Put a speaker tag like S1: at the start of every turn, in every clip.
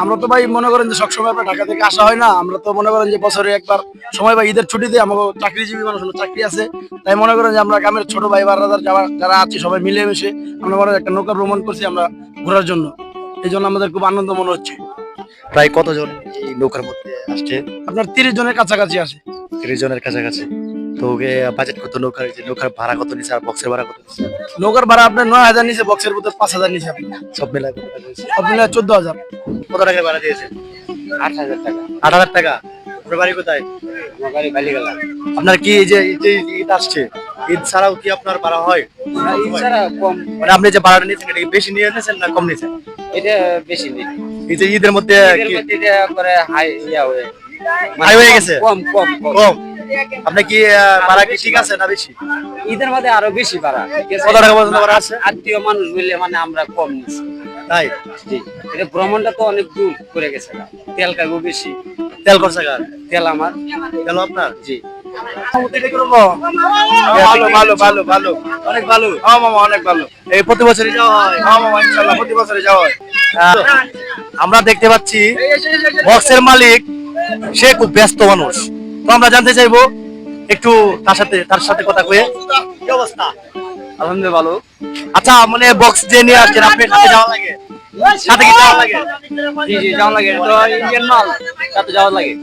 S1: আমরা তো ভাই মনে করেন যে সবসময় আপনার ঢাকা থেকে আসা হয় না আমরা তো মনে করেন যে বছরে একবার সময় বা ঈদের ছুটিতে আমাকে চাকরিজীবী মানুষ চাকরি আছে। তাই মনে করেন যে আমরা গ্রামের ছোট ভাই বারাদার যারা যারা আছি সবাই মিলেমিশে আমরা মনে একটা নৌকা ভ্রমণ করছি আমরা ঘোরার জন্য। এই জন্য আমাদের খুব আনন্দ মনে হচ্ছে।
S2: প্রায় কতজন এই নৌকার মধ্যে আসছে?
S1: আপনার তিরিশ জনের কাছাকাছি আছে।
S2: তিরিশ জনের কাছাকাছি। তো বাজেট কত? নৌকার যে নৌকার ভাড়া কত নিছে আর বক্সের ভাড়া কত নিছে?
S1: নৌকার ভাড়া আপনার নয় হাজার নিচে বক্সের ভিতর পাঁচ হাজার নিচে আপনি
S2: সব মিলাই কত টাকা
S1: চোদ্দ হাজার।
S2: কত টাকা ভাড়া দিয়েছেন
S3: আট হাজার টাকা।
S2: আট হাজার টাকা? আপনার বাড়ি কোথায়?
S3: আমার বাড়ি বালিগালা।
S2: আপনার কি এই যে ঈদ আসছে ঈদ ছাড়াও কি আপনার ভাড়া হয়?
S3: এছাড়া কম।
S2: মানে আপনি যে ভাড়াটা নিয়েছেন এটা বেশি নিয়ে নিয়েছেন না কম নিয়েছেন?
S3: এটা বেশি নেই
S2: এই যে ঈদের মধ্যে
S3: হাই ইয়া হয়ে
S2: হাই হয়ে গেছে?
S3: কম কম। কম।
S2: আপনি কি ভাড়া কি ঠিক আছে না বেশি?
S3: ঈদের মধ্যে আরও বেশি ভাড়া আছে?
S2: কত টাকা পর্যন্ত ভাড়া আছে?
S3: আত্মীয় মানুষ মিলে মানে আমরা কম
S2: তাই?
S3: এটা ভ্রমণটা তো অনেক দূর করে গেছে তেল কাগো বেশি।
S2: তেল খরচা
S3: তেল আমার।
S2: তেল আপনার?
S3: জি।
S1: ভালো ভালো ভালো ভালো।
S2: অনেক ভালো?
S1: হ্যাঁ মামা অনেক ভালো।
S2: এই প্রতি বছরই যাওয়া হয়?
S1: হ্যাঁ মামা প্রতি বছরে যাওয়া হয়।
S2: আমরা দেখতে পাচ্ছি বক্সের মালিক সে খুব ব্যস্ত মানুষ। তো আমরা জানতে চাইব একটু তার সাথে তার সাথে কথা কয়ে। কি অবস্থা
S3: আলহামদুলিল্লাহ ভালো।
S2: আচ্ছা মানে বক্স যে নিয়ে আসছেন আপনি সাথে যাওয়া লাগে? সাথে কি যাওয়া লাগে?
S3: জি জি যাওয়া লাগে। তো ইন্ডিয়ান মাল সাথে যাওয়া লাগে।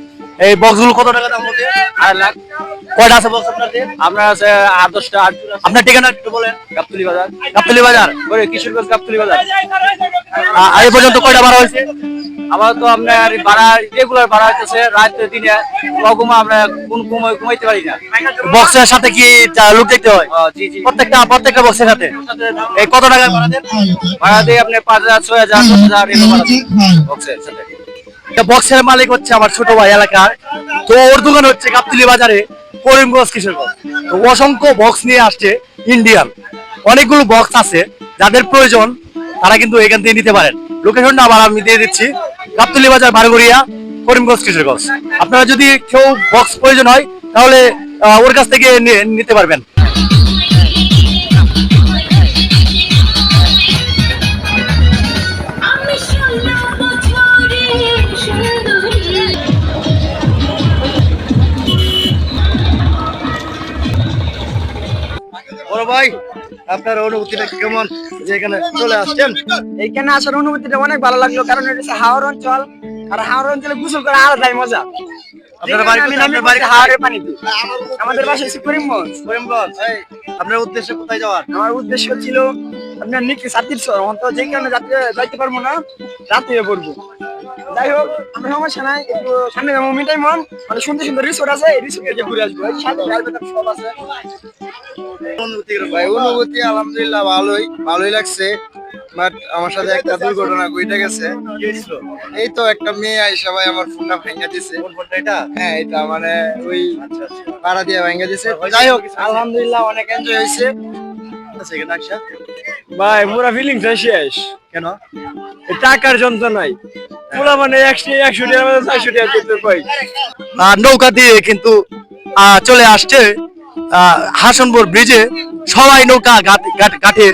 S2: এই বক্সগুলো কত টাকা দাম হবে
S3: আড়াই লাখ।
S2: কয়টা আছে বক্স আপনাদের?
S3: আপনার আছে আট দশটা আট।
S2: আপনার ঠিকানা একটু বলেন।
S3: গাবতলি বাজার।
S2: গাবতলি বাজার?
S3: কিশোরগঞ্জ গাবতলি বাজার।
S2: এই পর্যন্ত কয়টা ভাড়া হয়েছে?
S3: আমার তো আপনার ভাড়া রেগুলার ভাড়া হইতেছে রাত দিনে কখনো আমরা কোন ঘুমাই ঘুমাইতে পারি না।
S2: বক্সের সাথে কি লোক দেখতে হয়?
S3: জি জি।
S2: প্রত্যেকটা প্রত্যেকটা বক্সের সাথে? এই কত টাকা? ভাড়া দেন?
S3: ভাড়া দিয়ে আপনি পাঁচ হাজার ছয় হাজার দশ হাজার এরকম ভাড়া দিই। বক্সের সাথে।
S2: বক্সের মালিক হচ্ছে আমার ছোট ভাই এলাকার। তো ওর দোকান হচ্ছে গাবতলি বাজারে করিমগঞ্জ কিশোরগঞ্জ। তো অসংখ্য বক্স নিয়ে আসছে ইন্ডিয়ান অনেকগুলো বক্স আছে যাদের প্রয়োজন তারা কিন্তু এখান থেকে নিতে পারেন। লোকেশনটা আবার আমি দিয়ে দিচ্ছি। গাবতলি বাজার ভারগুড়িয়া করিমগঞ্জ কিশোরগঞ্জ। আপনারা যদি কেউ বক্স প্রয়োজন হয়, তাহলে ওর কাছ থেকে নিতে পারবেন। বড় ভাই আপনার অনুভূতিটা কেমন? যে এখানে চলে আসছেন?
S1: এইখানে আসার অনুভূতিটা অনেক ভালো লাগল কারণ এটা হচ্ছে হাওড় অঞ্চল আর হাওড় অঞ্চলে গোসল করা আলাদাই মজা।
S2: আপনার বাড়ি আপনার বাড়ি
S1: হাওড়ের পানিতে। আমাদের বাসা হচ্ছে করিমগঞ্জ।
S2: করিমগঞ্জ আপনার উদ্দেশ্য কোথায় যাওয়ার?
S1: আমার উদ্দেশ্য ছিল আপনার নিকি সাতির সর তো যে কারণে যাতে যাইতে পারব না রাতে পড়ব। যাই হোক আমরা সমস্যা নাই একটু সামনে যাব। মিটাই মন মানে সুন্দর সুন্দর রিসোর্ট আছে এই রিসোর্টে গিয়ে ঘুরে আসব। সাথে সব আছে?
S4: ভাই অনুভূতি আলহামদুলিল্লাহ ভালোই ভালোই লাগছে। বাট আমার সাথে একটা দুর্ঘটনা ঘটে গেছে। এই তো একটা মেয়ে আইসা ভাই আমার ফোনটা ভেঙে দিছে।
S2: এটা?
S4: হ্যাঁ এটা মানে ওই
S2: আচ্ছা, আচ্ছা।
S4: পাড়া দিয়ে ভেঙে দিছে। যাই হোক আলহামদুলিল্লাহ অনেক এনজয় হয়েছে।
S2: আচ্ছা,
S1: ভাই পুরা ফিলিংস শেষ।
S2: কেন?
S1: টাকার যন্ত্রণাই পুরা মানে একশো একশো টাকার মধ্যে চারশো টাকা করতে পাই।
S2: আহ, নৌকা দিয়ে কিন্তু আহ, চলে আসছে আহ, হাসনপুর ব্রিজে। সবাই নৌকা ঘাট- ঘাট- ঘাটে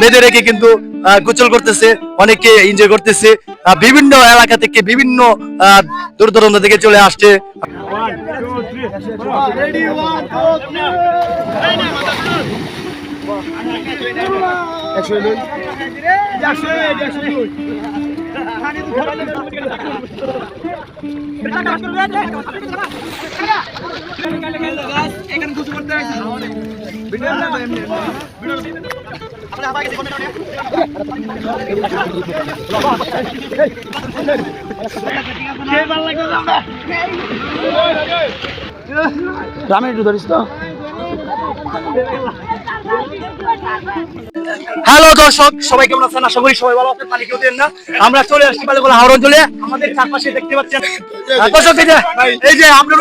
S2: বেঁধে রেখে কিন্তু আহ, গোসল করতেছে অনেকে এনজয় করতেছে। আহ, বিভিন্ন এলাকা থেকে বিভিন্ন আহ, দূর দূরান্ত থেকে চলে আসছে।
S1: আমি একটু ধরিস তো।
S2: হ্যালো দর্শক, সবাই কেমন আছেন? আশা করি সবাই ভালো আছেন পানি কেউ দেন না। আমরা চলে আসছি বালিগোলা হাওড় অঞ্চলে। আমাদের চারপাশে দেখতে পাচ্ছেন দর্শক, এই যে আপনার